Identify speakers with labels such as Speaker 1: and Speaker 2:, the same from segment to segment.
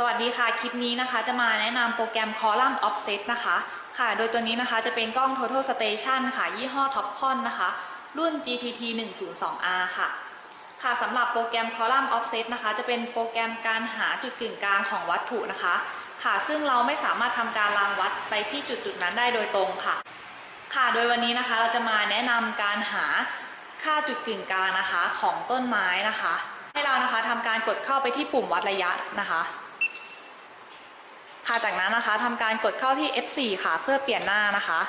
Speaker 1: สวัสดีค่ะ คลิปนี้นะคะจะมาแนะนำโปรแกรม Column Offset นะคะ ค่ะ โดยตัวนี้นะคะจะเป็นกล้อง Total Station ค่ะ ยี่ห้อ Topcon นะคะ รุ่น GPT 102R ค่ะ ค่ะสำหรับโปรแกรม Column Offset นะคะ จะเป็นโปรแกรมการหาจุดกึ่งกลางของวัตถุนะคะ ค่ะ ซึ่งเราไม่สามารถทำการรางวัดไปที่จุดจุดนั้นได้โดยตรงค่ะ ค่ะ โดยวันนี้นะคะเราจะมาแนะนำการหาค่าจุดกึ่งกลางนะคะของต้นไม้นะคะ ให้เรานะคะทำการกดเข้าไปที่ปุ่มวัดระยะนะคะ ค่ะจากนั้นนะคะทำการกดเข้าที่ F4 ค่ะ เพื่อเปลี่ยนหน้านะคะ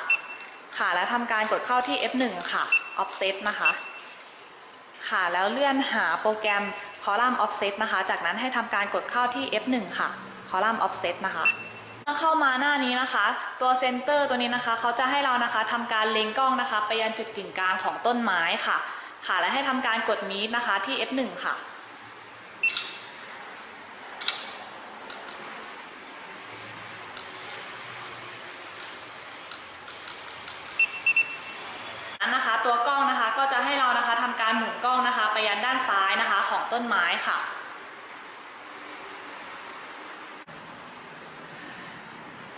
Speaker 1: ค่ะแล้วทำการกดเข้าที่ F1 ค่ะ Offset นะคะ ค่ะแล้วเลื่อนหาโปรแกรม Column Offset นะคะ จากนั้นให้ทำการกดเข้าที่ F1 ค่ะ Column Offset นะคะเมื่อเข้ามาหน้านี้นะคะ ตัวเซนเตอร์ตัวนี้นะคะเขาจะให้เรานะคะทำการเล็งกล้องนะคะ ไปยังจุดกึ่งกลางของต้นไม้ค่ะ ค่ะและให้ทำการกด Meet นะคะที่ F1 ค่ะ นั้นนะคะตัวกล้องนะคะก็จะให้เรานะคะทำ การหมุนกล้องนะคะ ไปยังด้านซ้ายนะคะของต้นไม้ค่ะ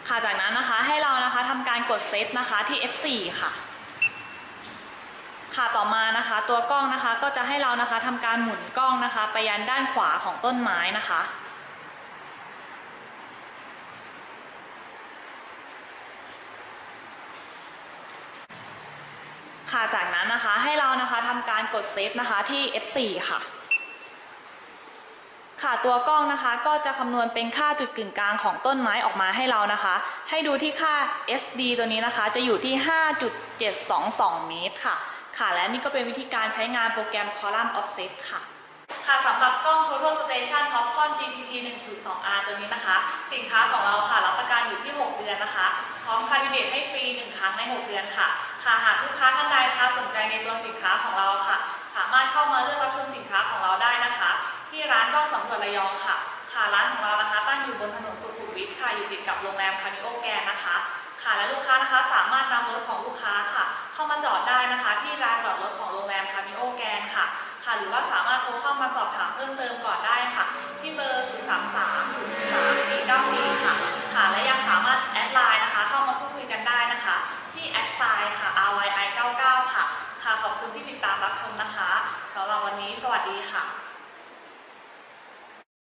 Speaker 1: ค่ะจากนั้นนะคะให้เรานะคะทำการกดเซตนะคะที่ F4 ค่ะ ค่ะต่อมานะคะ ตัวกล้องนะคะก็จะให้เรานะคะทำการหมุนกล้องนะคะ ไปยันด้านขวาของต้นไม้นะคะ ค่ะจากนั้นนะคะให้เรานะคะทำการกดเซฟนะคะที่ F4 ค่ะ ค่ะตัวกล้องนะคะก็จะคำนวณเป็นค่าจุดกึ่งกลางของต้นไม้ออกมาให้เรานะคะ ให้ดูที่ค่า SD ตัวนี้นะคะ จะอยู่ที่ 5.722 เมตรค่ะ ค่ะและนี่ก็เป็นวิธีการใช้งานโปรแกรม Column Offset ค่ะค่ะสำหรับกล้อง Total Station Topcon GPT 102R ตัวนี้นะคะ สินค้าของเราค่ะรับประกันอยู่ที่ 6 เดือนนะคะ พร้อมคาลิเบตให้ฟรี 1 ครั้งใน 6 เดือนค่ะ ค่ะหากลูกค้าท่านใดนะคะสนใจในตัวสินค้าของเราค่ะ สามารถเข้ามาเลือกรับชมสินค้าของเราได้นะคะ ที่ร้านกล้องสำรวจระยองค่ะ ค่ะร้านของเรานะคะ ตั้งอยู่บนถนนสุขุมวิทค่ะอยู่ติดกับโรงแรมคานิโอแกนนะคะ ค่ะและลูกค้านะคะสามารถนำรถของลูกค้าค่ะ เข้ามาจอดได้นะคะ ที่ลานจอดรถของโรงแรมคานิโอแกนค่ะ ค่ะ หรือว่าสามารถโทรเข้ามาสอบถามเพิ่มเติมก่อนได้ค่ะ ที่ติดตามรับชมนะคะสำหรับวันนี้สวัสดีค่ะ